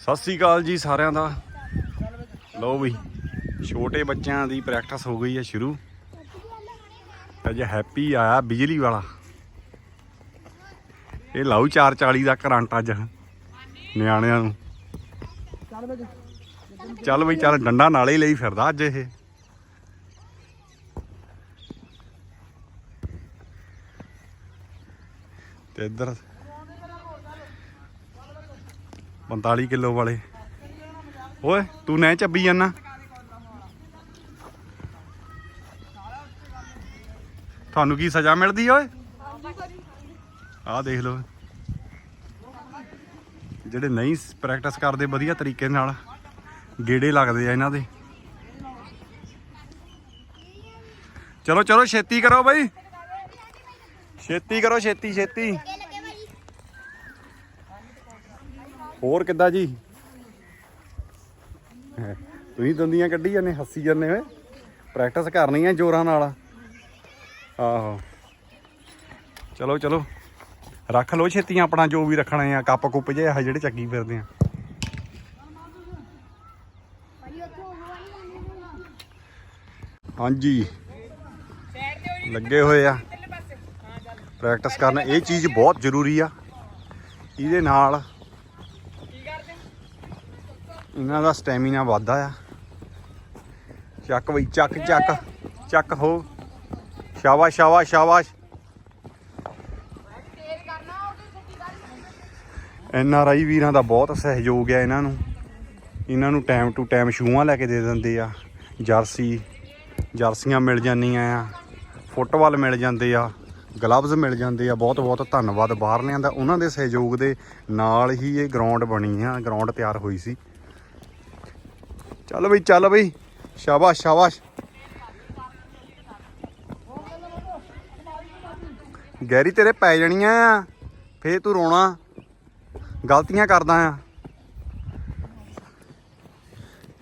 ਸਤਿ ਸ੍ਰੀ ਅਕਾਲ ਜੀ ਸਾਰਿਆਂ ਦਾ। ਲਓ ਵੀ, ਛੋਟੇ ਬੱਚਿਆਂ ਦੀ ਪ੍ਰੈਕਟਿਸ ਹੋ ਗਈ ਹੈ ਸ਼ੁਰੂ। ਅੱਜ ਹੈਪੀ ਆਇਆ ਬਿਜਲੀ ਵਾਲਾ। ਇਹ ਲਾਉ 440 ਦਾ ਕਰੰਟ ਅੱਜ, ਨਿਆਣਿਆਂ ਨੂੰ। ਚੱਲ ਬਈ, ਚੱਲ, ਡੰਡਾ ਨਾਲੇ ਲਈ ਫਿਰਦਾ ਅੱਜ ਇਹ। ਤੇ ਇੱਧਰ 45 ਕਿਲੋ ਵਾਲੇ। ਓਏ, ਤੂੰ ਨੈ ਚੱਬੀ ਜਾਨਾ। ਤੁਹਾਨੂੰ ਕੀ ਸਜ਼ਾ ਮਿਲਦੀ ਓਏ? ਆਹ ਦੇਖ ਲਓ। ਜਿਹੜੇ ਨਹੀਂ ਪ੍ਰੈਕਟਿਸ ਕਰਦੇ, ਵਧੀਆ ਤਰੀਕੇ ਨਾਲ ਗੇੜੇ ਲੱਗਦੇ ਆ ਇਹਨਾਂ ਦੇ। ਚਲੋ ਚਲੋ, ਛੇਤੀ ਕਰੋ ਬਾਈ। ਛੇਤੀ ਕਰੋ, ਛੇਤੀ ਛੇਤੀ। ਹੋਰ ਕਿੱਦਾਂ ਜੀ? ਤੁਸੀਂ ਦੰਦੀਆਂ ਕੱਢੀ ਜਾਂਦੇ, ਹੱਸੀ ਜਾਂਦੇ ਓਏ। ਪ੍ਰੈਕਟਿਸ ਕਰਨੀ ਹੈ ਜੋਰਾਂ ਨਾਲ। ਆਹੋ। ਚਲੋ ਚਲੋ। ਰੱਖ ਲਓ ਛੇਤੀਆਂ ਆਪਣਾ, ਜੋ ਵੀ ਰੱਖਣਾ ਆ, ਕੱਪ ਕੁੱਪ ਜੇ ਆ ਜਿਹੜੇ ਚੱਕੀ ਫਿਰਦੇ ਆ। ਹਾਂਜੀ। ਲੱਗੇ ਹੋਏ ਆ। ਪ੍ਰੈਕਟਿਸ ਕਰਨ, ਇਹ ਚੀਜ਼ ਬਹੁਤ ਜ਼ਰੂਰੀ ਆ। ਇਹਦੇ ਨਾਲ ਇਹਨਾਂ ਦਾ ਸਟੈਮੀਨਾ ਵੱਧਦਾ ਆ। ਚੱਕ ਬਈ, ਚੱਕ ਚੱਕ ਚੱਕ ਹੋ। ਸ਼ਾਬਾਸ਼ ਸ਼ਾਬਾਸ਼ ਸ਼ਾਬਾਸ਼। ਐਨ ਆਰ ਆਈ ਵੀਰਾਂ ਦਾ ਬਹੁਤ ਸਹਿਯੋਗ ਹੈ ਇਹਨਾਂ ਨੂੰ। ਇਹਨਾਂ ਨੂੰ ਟਾਈਮ ਟੂ ਟਾਈਮ ਸ਼ੂਆਂ ਲੈ ਕੇ ਦੇ ਦਿੰਦੇ ਆ। ਜਰਸੀ, ਜਰਸੀਆਂ ਮਿਲ ਜਾਂਦੀਆਂ ਆ। ਫੁੱਟਬਾਲ ਮਿਲ ਜਾਂਦੇ ਆ। ਗਲਵਜ਼ ਮਿਲ ਜਾਂਦੇ ਆ। ਬਹੁਤ ਬਹੁਤ ਧੰਨਵਾਦ ਬਾਹਰਲਿਆਂ ਦਾ। ਉਹਨਾਂ ਦੇ ਸਹਿਯੋਗ ਦੇ ਨਾਲ ਹੀ ਇਹ ਗਰਾਊਂਡ ਬਣੀ ਆ। ਗਰਾਊਂਡ ਤਿਆਰ ਹੋਈ ਸੀ। ਚੱਲ ਬਈ ਚੱਲ ਬਈ। ਸ਼ਾਬਾਸ਼ ਸ਼ਾਬਾਸ਼। ਗੈਰੀ, ਤੇਰੇ ਪੈ ਜਾਣੀਆਂ ਆ। ਫੇਰ ਤੂੰ ਰੋਣਾ। ਗਲਤੀਆਂ ਕਰਦਾ ਆ।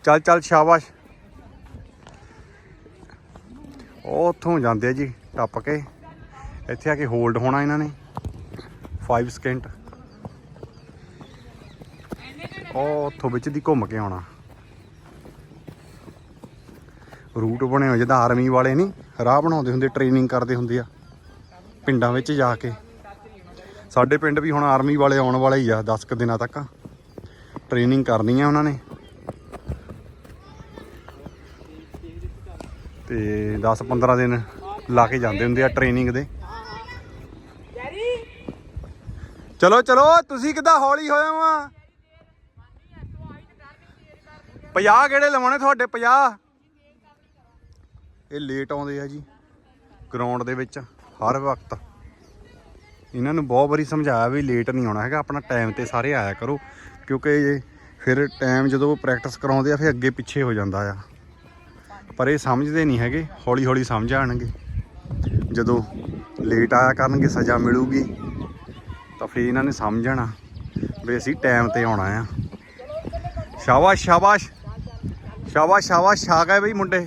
ਚੱਲ ਚੱਲ, ਸ਼ਾਬਾਸ਼। ਉਹ ਉੱਥੋਂ ਜਾਂਦੇ ਆ ਜੀ, ਟੱਪ ਕੇ। ਇੱਥੇ ਆ ਕੇ ਹੋਲਡ ਹੋਣਾ ਇਹਨਾਂ ਨੇ। 5 ਸਕਿੰਟ ਉਹ ਉੱਥੋਂ ਵਿੱਚ ਦੀ ਘੁੰਮ ਕੇ ਆਉਣਾ। ਰੂਟ ਬਣੇ ਹੋਏ ਜਿੱਦਾਂ ਆਰਮੀ ਵਾਲੇ ਨਹੀਂ ਰਾਹ ਬਣਾਉਂਦੇ ਹੁੰਦੇ ਟ੍ਰੇਨਿੰਗ ਕਰਦੇ ਹੁੰਦੇ ਆ ਪਿੰਡਾਂ ਵਿੱਚ ਜਾ ਕੇ ਸਾਡੇ ਪਿੰਡ ਵੀ ਹੁਣ ਆਰਮੀ ਵਾਲੇ ਆਉਣ ਵਾਲੇ ਹੀ ਆ 10 ਕੁ ਦਿਨਾਂ ਤੱਕ ਟ੍ਰੇਨਿੰਗ ਕਰਨੀ ਆ ਉਹਨਾਂ ਨੇ ਤੇ 10 15 ਦਿਨ ਲਾ ਕੇ ਜਾਂਦੇ ਹੁੰਦੇ ਆ ਟ੍ਰੇਨਿੰਗ ਦੇ ਚਲੋ ਚਲੋ ਤੁਸੀਂ ਕਿੱਦਾਂ ਹੌਲੀ ਹੋਏ ਵਾ 50 ਕਿਹੜੇ ਲਵਾਉਣੇ ਤੁਹਾਡੇ 50 ਇਹ ਲੇਟ ਆਉਂਦੇ ਆ ਜੀ ਗਰਾਊਂਡ ਦੇ ਵਿੱਚ, ਹਰ ਵਕਤ। ਇਹਨਾਂ ਨੂੰ ਬਹੁਤ ਵਾਰੀ ਸਮਝਾਇਆ ਵੀ ਲੇਟ ਨਹੀਂ ਆਉਣਾ ਹੈਗਾ, ਆਪਣਾ ਟਾਈਮ ਤੇ ਸਾਰੇ ਆਇਆ ਕਰੋ, ਕਿਉਂਕਿ ਫਿਰ ਟਾਈਮ ਜਦੋਂ ਪ੍ਰੈਕਟਿਸ ਕਰਾਉਂਦੇ ਆ, ਫਿਰ ਅੱਗੇ ਪਿੱਛੇ ਹੋ ਜਾਂਦਾ ਆ। ਪਰ ਇਹ ਸਮਝਦੇ ਨਹੀਂ ਹੈਗੇ ਹੌਲੀ ਹੌਲੀ ਸਮਝ ਆਣਗੇ ਜਦੋਂ ਲੇਟ ਆਇਆ ਕਰਨਗੇ, ਸਜ਼ਾ ਮਿਲੂਗੀ, ਤਾਂ ਫਿਰ ਇਹਨਾਂ ਨੇ ਸਮਝਣਾ ਵੀ ਅਸੀਂ ਟਾਈਮ ਤੇ ਆਉਣਾ ਆ। ਸ਼ਾਬਾਸ਼ ਸ਼ਾਬਾਸ਼। ਸ਼ਾਬਾਸ਼ ਸ਼ਾਬਾਸ਼ ਛਾ ਗਏ ਬਈ ਮੁੰਡੇ।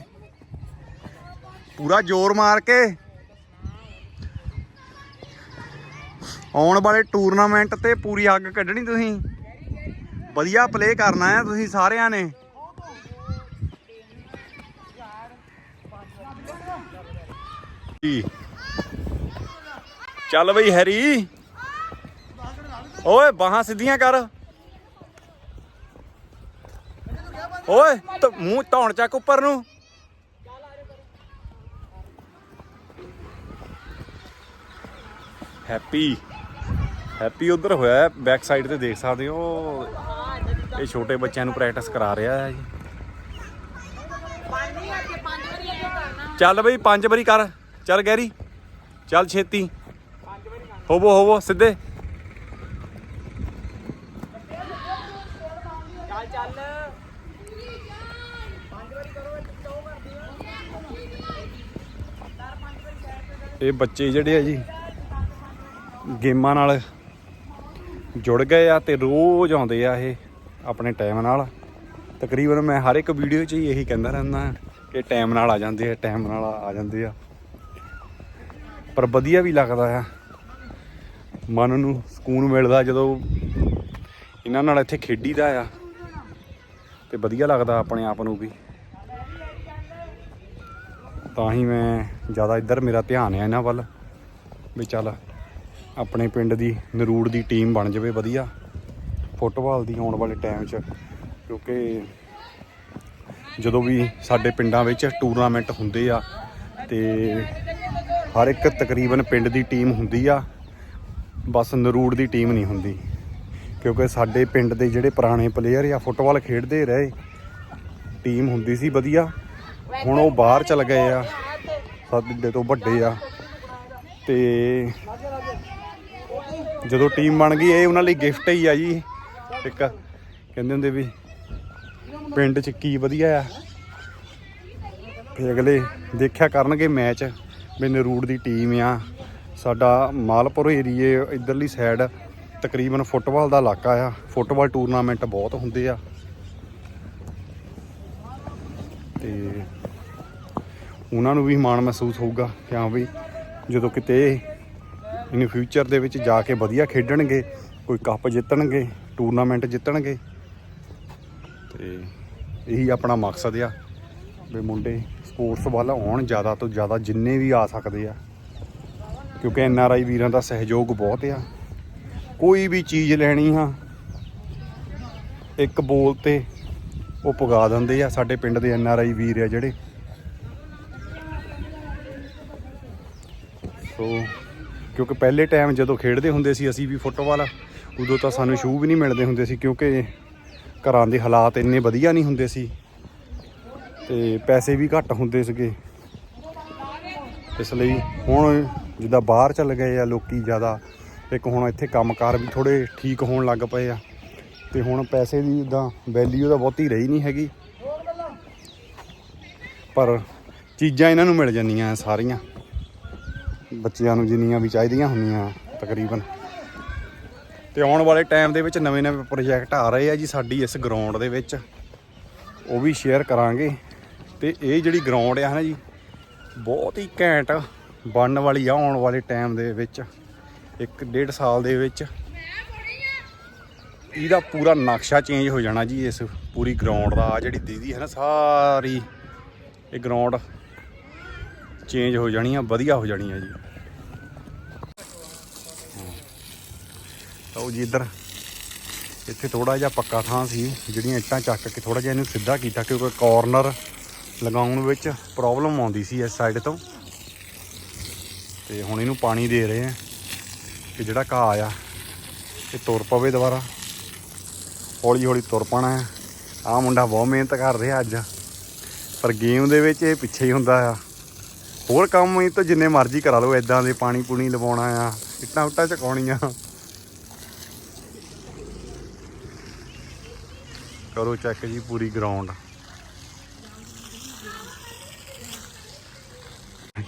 ਪੂਰਾ ਜ਼ੋਰ ਮਾਰ ਕੇ। ਆਉਣ ਵਾਲੇ ਟੂਰਨਾਮੈਂਟ ਤੇ ਪੂਰੀ ਅੱਗ ਕੱਢਣੀ ਤੁਸੀਂ। ਵਧੀਆ ਪਲੇ ਕਰਨਾ ਹੈ ਤੁਸੀਂ ਸਾਰਿਆਂ ਨੇ। ਚੱਲ ਬਈ ਹੈਰੀ। ਓਏ, ਬਾਹਾਂ ਸਿੱਧੀਆਂ ਕਰ। ਓਏ ਮੂੰਹ ਧੌਣ ਚੱਕ ਉੱਪਰ ਨੂੰ। ਹੈਪੀ। ਹੈਪੀ ਉਧਰ ਹੋਇਆ ਬੈਕ ਸਾਈਡ ਤੇ ਦੇਖ ਸਕਦੇ ਹੋ। ਇਹ ਛੋਟੇ ਬੱਚਿਆਂ ਨੂੰ ਪ੍ਰੈਕਟਿਸ ਕਰਾ ਰਿਹਾ ਹੈ ਜੀ। ਚੱਲ ਬਈ ਪੰਜ ਵਾਰੀ ਕਰ। ਚੱਲ ਗੈਰੀ ਚੱਲ ਛੇਤੀ। ਹੋਵੋ ਹੋਵੋ ਸਿੱਧੇ। ਇਹ ਬੱਚੇ ਜਿਹੜੇ ਆ ਜੀ ਗੇਮਾਂ ਨਾਲ ਜੁੜ ਗਏ ਆ ਤੇ ਰੋਜ਼ ਆਉਂਦੇ ਆ ਇਹ ਆਪਣੇ ਟਾਈਮ ਨਾਲ। ਤਕਰੀਬਨ ਮੈਂ ਹਰ ਇੱਕ ਵੀਡੀਓ 'ਚ ਹੀ ਇਹੀ ਕਹਿੰਦਾ ਰਹਿੰਦਾ ਕਿ ਟਾਈਮ ਨਾਲ ਆ ਜਾਂਦੇ ਆ, ਟਾਈਮ ਨਾਲ ਆ ਜਾਂਦੇ ਆ। ਪਰ ਵਧੀਆ ਵੀ ਲੱਗਦਾ ਆ। ਮਨ ਨੂੰ ਸਕੂਨ ਮਿਲਦਾ ਜਦੋਂ ਇਹਨਾਂ ਨਾਲ ਇੱਥੇ ਖੇਡੀਦਾ ਆ। ਤੇ ਵਧੀਆ ਲੱਗਦਾ ਆਪਣੇ ਆਪ ਨੂੰ ਵੀ। ਤਾਂ ਹੀ ਮੈਂ ਜ਼ਿਆਦਾ ਇੱਧਰ ਮੇਰਾ ਧਿਆਨ ਹੈ ਇਹਨਾਂ ਵੱਲ ਵੀ ਚੱਲ। ਆਪਣੇ ਪਿੰਡ ਦੀ ਨਰੂੜ ਦੀ ਟੀਮ ਬਣ ਜਾਵੇ ਵਧੀਆ, ਫੁੱਟਬਾਲ ਦੀ ਆਉਣ ਵਾਲੇ ਟਾਈਮ 'ਚ, ਕਿਉਂਕਿ ਜਦੋਂ ਵੀ ਸਾਡੇ ਪਿੰਡਾਂ ਵਿੱਚ ਟੂਰਨਾਮੈਂਟ ਹੁੰਦੇ ਆ ਤੇ ਹਰ ਇੱਕ ਤਕਰੀਬਨ ਪਿੰਡ ਦੀ ਟੀਮ ਹੁੰਦੀ ਆ, ਬਸ ਨਰੂੜ ਦੀ ਟੀਮ ਨਹੀਂ ਹੁੰਦੀ, ਕਿਉਂਕਿ ਸਾਡੇ ਪਿੰਡ ਦੇ ਜਿਹੜੇ ਪੁਰਾਣੇ ਪਲੇਅਰ ਆ ਫੁੱਟਬਾਲ ਖੇਡਦੇ ਰਹੇ ਟੀਮ ਹੁੰਦੀ ਸੀ ਵਧੀਆ, ਹੁਣ ਉਹ ਬਾਹਰ ਚਲ ਗਏ ਆ, ਸਾਡੇ ਤੋਂ ਵੱਡੇ ਆ, ਤੇ ਜਦੋਂ ਟੀਮ ਬਣ ਗਈ, ਇਹ ਉਹਨਾਂ ਲਈ ਗਿਫਟ ਹੀ ਆ ਜੀ। ਇੱਕ ਕਹਿੰਦੇ ਹੁੰਦੇ ਵੀ ਪਿੰਡ 'ਚ ਕੀ ਵਧੀਆ ਆ। ਤੇ ਅਗਲੇ ਦੇਖਿਆ ਕਰਨਗੇ ਮੈਚ ਵੀ ਨਰੂੜ ਦੀ ਟੀਮ ਆ। ਸਾਡਾ ਮਾਲਪੁਰ ਏਰੀਏ ਇਧਰਲੀ ਸਾਈਡ ਤਕਰੀਬਨ ਫੁੱਟਬਾਲ ਦਾ ਇਲਾਕਾ ਆ। ਫੁੱਟਬਾਲ ਟੂਰਨਾਮੈਂਟ ਬਹੁਤ ਹੁੰਦੇ ਆ। ਤੇ ਉਹਨਾਂ ਨੂੰ ਵੀ ਮਾਣ ਮਹਿਸੂਸ ਹੋਊਗਾ ਕਿ ਹਾਂ ਵੀ ਜਦੋਂ ਕਿਤੇ ਇਨ ਫਿਊਚਰ ਦੇ ਵਿੱਚ ਜਾ ਕੇ ਵਧੀਆ ਖੇਡਣਗੇ, ਕੋਈ ਕੱਪ ਜਿੱਤਣਗੇ, ਟੂਰਨਾਮੈਂਟ ਜਿੱਤਣਗੇ। ਤੇ ਇਹੀ ਆਪਣਾ ਮਕਸਦ ਆ ਵੀ ਮੁੰਡੇ ਸਪੋਰਟਸ ਵੱਲ ਆਉਣ ਜ਼ਿਆਦਾ ਤੋਂ ਜ਼ਿਆਦਾ ਜਿੰਨੇ ਵੀ ਆ ਸਕਦੇ ਆ। ਕਿਉਂਕਿ ਐਨ ਆਰ ਆਈ ਵੀਰਾਂ ਦਾ ਸਹਿਯੋਗ ਬਹੁਤ ਆ। ਕੋਈ ਵੀ ਚੀਜ਼ ਲੈਣੀ ਆ, ਇੱਕ ਬੋਲ ਤੇ ਉਹ ਪੁਗਾ ਦਿੰਦੇ ਆ। ਸਾਡੇ ਪਿੰਡ ਦੇ ਐਨ ਆਰ ਆਈ ਵੀਰ ਆ ਜਿਹੜੇ। ਸੋ ਕਿਉਂਕਿ ਪਹਿਲੇ ਟਾਈਮ ਜਦੋਂ ਖੇਡਦੇ ਹੁੰਦੇ ਸੀ ਅਸੀਂ ਵੀ ਫੁੱਟਬਾਲ, ਉਦੋਂ ਤਾਂ ਸਾਨੂੰ ਸ਼ੂ ਵੀ ਨਹੀਂ ਮਿਲਦੇ ਹੁੰਦੇ ਸੀ ਕਿਉਂਕਿ ਘਰਾਂ ਦੇ ਹਾਲਾਤ ਇੰਨੇ ਵਧੀਆ ਨਹੀਂ ਹੁੰਦੇ ਸੀ ਤੇ ਪੈਸੇ ਵੀ ਘੱਟ ਹੁੰਦੇ ਸੀਗੇ। ਇਸ ਲਈ ਹੁਣ ਜਿੱਦਾਂ ਬਾਹਰ ਚੱਲ ਗਏ ਆ ਲੋਕੀ ਜ਼ਿਆਦਾ, ਇੱਕ ਹੁਣ ਇੱਥੇ ਕੰਮਕਾਰ ਵੀ ਥੋੜੇ ਠੀਕ ਹੋਣ ਲੱਗ ਪਏ ਆ ਤੇ ਹੁਣ ਪੈਸੇ ਦੀ ਜਿੱਦਾਂ ਵੈਲਿਊ ਤਾਂ ਬਹੁਤੀ ਰਹੀ ਨਹੀਂ ਹੈਗੀ। ਪਰ ਚੀਜ਼ਾਂ ਇਹਨਾਂ ਨੂੰ ਮਿਲ ਜਾਂਦੀਆਂ ਸਾਰੀਆਂ। ਬੱਚਿਆਂ ਨੂੰ ਜਿੰਨੀਆਂ ਵੀ ਚਾਹੀਦੀਆਂ ਹੁੰਦੀਆਂ ਤਕਰੀਬਨ। ਤੇ ਆਉਣ ਵਾਲੇ ਟਾਈਮ ਦੇ ਵਿੱਚ ਨਵੇਂ-ਨਵੇਂ ਪ੍ਰੋਜੈਕਟ ਆ ਰਹੇ ਆ ਜੀ ਸਾਡੀ ਇਸ ਗਰਾਊਂਡ ਦੇ ਵਿੱਚ। ਉਹ ਵੀ ਸ਼ੇਅਰ ਕਰਾਂਗੇ। ਤੇ ਇਹ ਜਿਹੜੀ ਗਰਾਊਂਡ ਆ ਨਾ ਜੀ, ਬਹੁਤ ਹੀ ਘੈਂਟ ਬਣਨ ਵਾਲੀ ਆ ਆਉਣ ਵਾਲੇ ਟਾਈਮ ਦੇ ਵਿੱਚ। ਇੱਕ ਡੇਢ ਸਾਲ ਦੇ ਵਿੱਚ ਇਹਦਾ ਪੂਰਾ ਨਕਸ਼ਾ ਚੇਂਜ ਹੋ ਜਾਣਾ ਜੀ ਇਸ ਪੂਰੀ ਗਰਾਊਂਡ ਦਾ। ਆ ਜਿਹੜੀ ਦੀਦੀ ਹੈ ਨਾ ਸਾਰੀ ਇਹ ਗਰਾਊਂਡ ਚੇਂਜ ਹੋ ਜਾਣੀ ਆ ਵਧੀਆ ਹੋ ਜਾਣੀ ਆ ਜੀ। ਲਓ ਜੀ ਇੱਧਰ, ਇੱਥੇ ਥੋੜਾ ਜਿਹਾ ਪੱਕਾ ਥਾਂ ਸੀ, ਜਿਹੜੀਆਂ ਇੱਟਾਂ ਚੱਕ ਕੇ ਥੋੜਾ ਜਿਹਾ ਇਹਨੂੰ ਸਿੱਧਾ ਕੀਤਾ ਕਿਉਂਕਿ ਕਾਰਨਰ ਲਗਾਉਣ ਵਿੱਚ ਪ੍ਰੋਬਲਮ ਆਉਂਦੀ ਸੀ ਇਸ ਸਾਈਡ ਤੋਂ। ਤੇ ਹੁਣ ਇਹਨੂੰ ਪਾਣੀ ਦੇ ਰਹੇ ਆ ਕਿ ਜਿਹੜਾ ਘਾਹ ਆ, ਇਹ ਤੁਰ ਪਵੇ ਦੁਬਾਰਾ। ਹੌਲੀ ਹੌਲੀ ਤੁਰ ਪਾਣਾ ਆ ਆਹ ਮੁੰਡਾ ਬਹੁਤ ਮਿਹਨਤ ਕਰ ਰਿਹਾ ਅੱਜ। ਪਰ ਗੇਮ ਦੇ ਵਿੱਚ ਇਹ ਪਿੱਛੇ ਹੀ ਹੁੰਦਾ ਆ। ਹੋਰ ਕੰਮ ਇਹ ਤਾਂ ਜਿੰਨੇ ਮਰਜ਼ੀ ਕਰਾ ਲਓ ਇਦਾਂ ਦੇ ਪਾਣੀ ਪੂਣੀ ਲਵਾਉਣਾ ਆ, ਇੱਟਾਂ ਉੱਟਾਂ ਚਕਾਉਣੀਆਂ। ਕਰੋ ਚੈੱਕ ਜੀ ਪੂਰੀ ਗਰਾਊਂਡ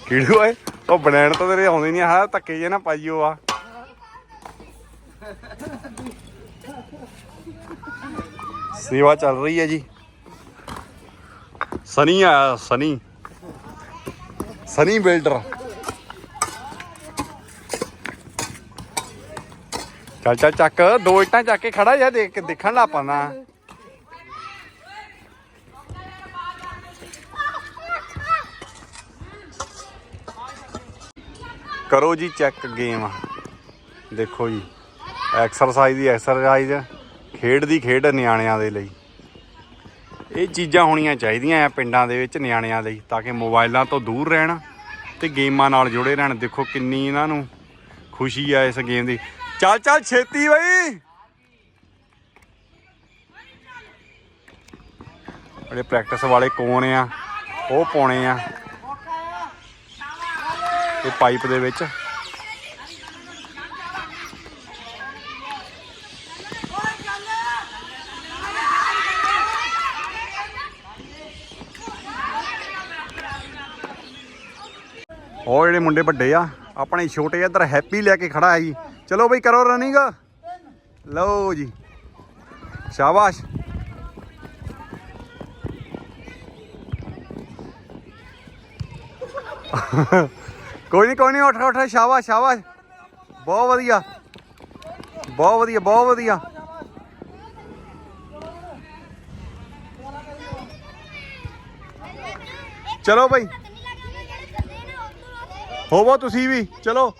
ਕਿਹੜੂ ਓਏ, ਉਹ ਬਣਾਣ ਤਾਂ ਤੇਰੇ ਆਉਂਦੇ ਨਹੀਂ ਆ ਧੱਕੇ ਜੇ ਨਾ ਪਾਈਓ ਆ। ਸੇਵਾ ਚੱਲ ਰਹੀ ਹੈ ਜੀ। ਸਨੀ ਆ, ਸਨੀ। ਸਨੀ ਬਿਲਡਰ। ਚੱਲ ਚੱਲ, ਚੱਕ। ਦੋ ਇੱਟਾਂ ਚੱਕ ਕੇ ਖੜਾ ਜਾ ਦੇਖ ਕੇ ਦੇਖਣ ਲਾ ਪਾਣਾ। ਕਰੋ ਜੀ ਚੈੱਕ ਗੇਮ। ਦੇਖੋ ਜੀ, ਐਕਸਰਸਾਈਜ਼ ਦੀ ਐਕਸਰਸਾਈਜ਼ ਖੇਡ ਦੀ ਖੇਡ ਨਿਆਣਿਆਂ ਦੇ ਲਈ। ਇਹ ਚੀਜ਼ਾਂ ਹੋਣੀਆਂ ਚਾਹੀਦੀਆਂ ਆ ਪਿੰਡਾਂ ਦੇ ਵਿੱਚ ਨਿਆਣਿਆਂ ਲਈ, ਤਾਂ ਕਿ ਮੋਬਾਈਲਾਂ ਤੋਂ ਦੂਰ ਰਹਿਣ ਤੇ ਗੇਮਾਂ ਨਾਲ ਜੁੜੇ ਰਹਿਣ। ਦੇਖੋ ਕਿੰਨੀ ਇਹਨਾਂ ਨੂੰ ਖੁਸ਼ੀ ਆ ਇਸ ਗੇਮ ਦੀ। ਚੱਲ ਚੱਲ ਛੇਤੀ ਬਈ। ਜਿਹੜੇ ਪ੍ਰੈਕਟਿਸ ਵਾਲੇ ਕੋਣ ਆ, ਉਹ ਪਾਉਣੇ ਆ। ਇਹ ਪਾਈਪ ਦੇ ਵਿੱਚ। ਉਹ ਜਿਹੜੇ ਮੁੰਡੇ ਵੱਡੇ ਆ, ਆਪਣੇ ਛੋਟੇ ਇੱਧਰ ਹੈਪੀ ਲੈ ਕੇ ਖੜਾ ਹੈ ਜੀ ਚਲੋ ਬਈ ਕਰੋ ਰਨਿੰਗ ਲਓ ਜੀ। ਸ਼ਾਬਾਸ਼। ਕੋਈ ਨਹੀਂ ਕੋਈ ਨਹੀਂ ਉੱਠ ਉੱਠ, ਸ਼ਾਬਾਸ਼ ਸ਼ਾਬਾਸ਼। ਬਹੁਤ ਵਧੀਆ। ਬਹੁਤ ਵਧੀਆ ਬਹੁਤ ਵਧੀਆ। ਚਲੋ ਬਾਈ। ਹੋਵੋ ਤੁਸੀਂ ਵੀ, ਚਲੋ।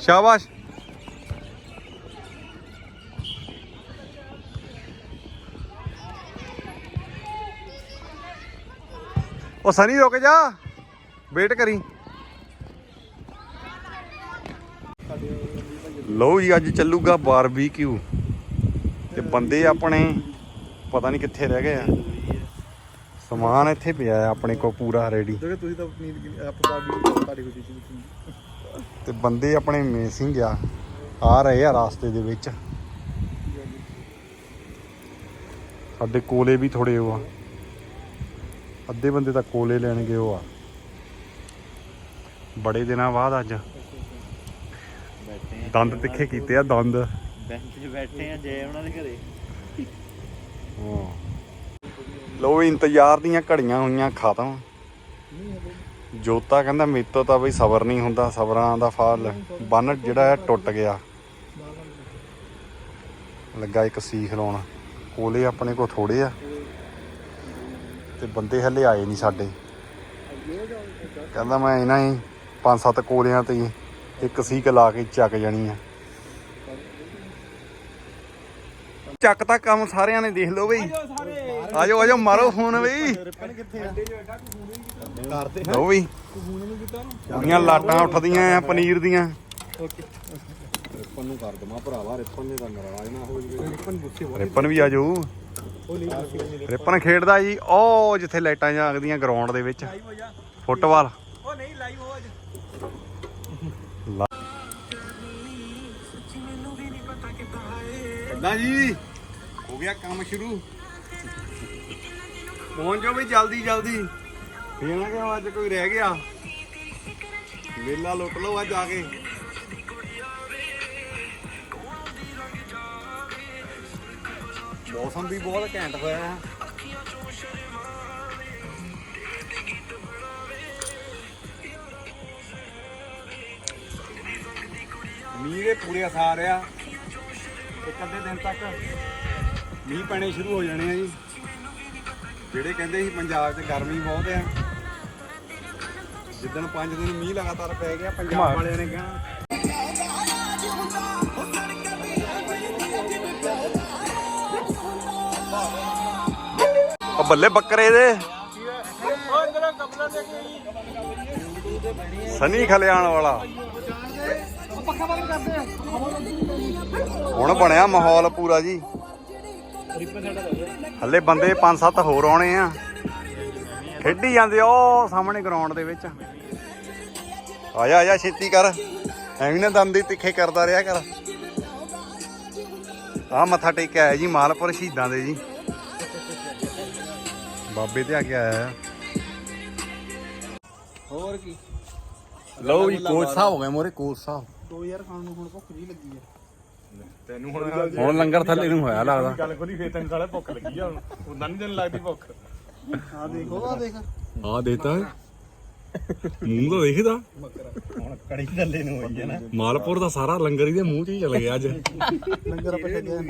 ਸ਼ਾਬਾਸ਼। ਉਹ ਸਨੀ, ਰੁਕ ਜਾ। ਵੇਟ ਕਰੀ। ਲਓ ਜੀ, ਅੱਜ ਚੱਲੂਗਾ ਬਾਰਬੀਕਿਊ। ਤੇ ਬੰਦੇ ਆਪਣੇ, ਪਤਾ ਨਹੀਂ ਕਿੱਥੇ ਰਹਿ ਗਏ ਆ। ਸਮਾਨ ਇੱਥੇ ਪਿਆ ਆ ਆਪਣੇ ਕੋਲ ਪੂਰਾ ਰੈਡੀ ਤੁਸੀਂ ਤਾਂ ਨੀਂਦ ਕੀ ਆਪਾਂ ਬਾਬੀ ਤੁਹਾਡੀ ਕੋਈ ਚੀਜ਼ ਤੇ ਬੰਦੇ ਆਪਣੇ ਮੇਸਿੰਗ ਆ। ਆ ਰਹੇ ਆ ਰਾਸਤੇ ਦੇ ਵਿੱਚ। ਸਾਡੇ ਕੋਲੇ ਵੀ ਥੋੜੇ ਉਹ ਆ। ਅੱਧੇ ਬੰਦੇ ਤਾਂ ਕੋਲੇ ਲੈਣਗੇ ਉਹ ਆ। ਬੜੇ ਦਿਨਾਂ ਬਾਅਦ ਅੱਜ। ਬੈਠੇ ਆ ਦੰਦ ਤਿੱਖੇ ਕੀਤੇ ਆ ਦੰਦ। ਬੈਂਚ 'ਚ ਬੈਠੇ ਆ ਜੇ ਉਹਨਾਂ ਦੇ ਘਰੇ। ਲੋ ਇੰਤਜ਼ਾਰ ਦੀਆਂ ਘੜੀਆਂ ਹੋਈਆਂ, ਖਤਮ। ਜੋਤਾ ਕਹਿੰਦਾ, ਮੇਰੇ ਤਾਂ ਬਈ ਸਬਰ ਨਹੀਂ ਹੁੰਦਾ, ਸਬਰਾਂ ਦਾ ਫਲ। ਬੰਨ ਜਿਹੜਾ ਹੈ ਟੁੱਟ ਗਿਆ। ਲੱਗਾ ਇੱਕ ਸੀਖ ਲਾਉਣ। ਕੋਲੇ ਆਪਣੇ ਕੋ ਥੋੜੇ ਆ। ਤੇ ਬੰਦੇ ਹਲੇ ਆਏ ਨਹੀਂ ਸਾਡੇ। ਕਹਿੰਦਾ, ਮੈਂ ਇਹਨਾਂ ਹੀ ਪੰਜ ਸੱਤ ਕੋਲਿਆਂ ਤੇ ਇੱਕ ਸੀਖ ਲਾ ਕੇ ਚੱਕ ਜਾਣੀ ਆ। ਚੱਕ ਤਾਂ ਕੰਮ ਸਾਰਿਆਂ ਨੇ ਦੇਖ ਲਓ ਬਈ। ਆਜੋ ਆਜੋ ਮਾਰੋ ਫੋਨ ਬਈ। ਰਿਪਨ ਕਿੱਥੇ ਆ ਕਰਦੇ ਲਓ ਬਈ। ਪੂਰੀਆਂ ਲਾਟਾਂ ਉੱਠਦੀਆਂ ਆ ਪਨੀਰ ਦੀਆਂ। ਰਿਪਨ ਨੂੰ ਕਰ ਦਮਾ ਭਰਾਵਾ ਰਿਪਨ ਨੇ ਤਾਂ ਨਾਰਾਜ਼ ਨਾ ਹੋ ਜਵੇ ਰਿਪਨ ਗੁੱਸੇ ਹੋ ਰਿਪਨ ਵੀ ਆਜੋ ਉਹ ਨਹੀਂ ਰਿਪਨ ਖੇਡਦਾ ਜੀ ਉਹ ਜਿੱਥੇ ਲਾਈਟਾਂ ਜਾਗਦੀਆਂ ਗਰਾਊਂਡ ਦੇ ਵਿੱਚ। ਫੁੱਟਬਾਲ। ਉਹ ਨਹੀਂ ਲਾਈਵ ਹੋ ਅੱਜ ਕਿੱਦਾਂ ਜੀ? ਹੋ ਗਿਆ ਕੰਮ ਸ਼ੁਰੂ। ਪਹੁੰਚ ਜਾਓ ਵੀ ਜਲਦੀ ਜਲਦੀ। ਫੇਰ ਨਾ ਕਿ ਅੱਜ ਕੋਈ ਰਹਿ ਗਿਆ। ਮੇਲਾ ਲੁੱਟ ਲਓ ਅੱਜ ਆ ਕੇ। ਮੌਸਮ ਵੀ ਬਹੁਤ ਘੈਂਟ ਹੋਇਆ ਹੈ। ਮੀਂਹ ਦੇ ਪੂਰੇ ਅਸਾਰ ਆ। ਇੱਕ ਅੱਧੇ ਦਿਨ ਤੱਕ ਮੀਂਹ ਪੈਣੇ ਸ਼ੁਰੂ ਹੋ ਜਾਣੇ ਆ ਜੀ। ਜਿਹੜੇ ਕਹਿੰਦੇ ਸੀ ਪੰਜਾਬ 'ਚ ਗਰਮੀ ਬਹੁਤ ਆ ਜਿੱਦਣ 5 ਦਿਨ ਮੀਂਹ ਲਗਾਤਾਰ ਪੈ ਗਿਆ ਪੰਜਾਬ ਵਾਲਿਆਂ ਨੇ ਕਿਹਾ ਉਹ ਬੱਲੇ ਬੱਕਰੇ ਦੇ। ਸਨੀ ਖਲਿਆਣ ਵਾਲਾ। ਹੁਣ ਬਣਿਆ ਮਾਹੌਲ ਪੂਰਾ ਜੀ। ਹੱਲੇ ਬੰਦੇ 5-7 ਹੋਰ ਆਉਣੇ ਆ। ਖੇਡੀ ਜਾਂਦੇ ਆ ਉਹ ਸਾਹਮਣੇ ਗਰਾਊਂਡ ਦੇ ਵਿੱਚ। ਆ ਜਾ ਆ ਜਾ ਛੇਤੀ ਕਰ। ਐਵੇਂ ਨਾ ਦੰਦ ਹੀ ਤਿੱਖੇ ਕਰਦਾ ਰਿਹਾ ਕਰ। ਆ ਮੱਥਾ ਟੇਕਿਆ ਆਇਆ ਜੀ ਮਾਲਪੁਰ ਸ਼ਹੀਦਾਂ ਦੇ ਜੀ। ਬਾਬੇ ਤੇ ਆ ਕੇ ਆਇਆ ਹੋਰ ਕੀ? ਲਓ ਜੀ ਕੋਚ ਸਾਹਿਬ ਹੋ ਗਏ ਮੋਰੇ ਕੋਚ ਸਾਹਿਬ। ਦੋ ਯਾਰ ਖਾਣ ਨੂੰ ਹੁਣ ਭੁੱਖ ਜੀ ਲੱਗੀ ਆ। ਤੈਨੂੰ ਹੁਣ ਹੁਣ ਲੰਗਰ ਥੱਲੇ ਨੂੰ ਹੋਇਆ ਲੱਗਦਾ। ਗੱਲ ਖੋਲੀ ਫੇਰ ਤੈਨੂੰ ਸਾਲੇ ਭੁੱਖ ਲੱਗੀ ਆ ਹੁਣ। ਉਦਾਂ ਨਹੀਂ ਤੈਨੂੰ ਲੱਗਦੀ ਭੁੱਖ। ਆ ਦੇਖੋ ਆ ਦੇਖ। ਆ ਦੇਤਾ ਮੂੰਹ ਤਾਂ ਦੇਖਦਾ। ਹੁਣ ਕੜੀ ਥੱਲੇ ਨੂੰ ਹੋਈ ਹੈ ਨਾ। ਮਾਲਪੁਰ ਦਾ ਸਾਰਾ ਲੰਗਰ ਇਹਦੇ ਮੂੰਹ 'ਚ ਹੀ ਚਲ ਗਿਆ ਅੱਜ। ਲੰਗਰ ਆਪਾਂ ਛੱਡਿਆ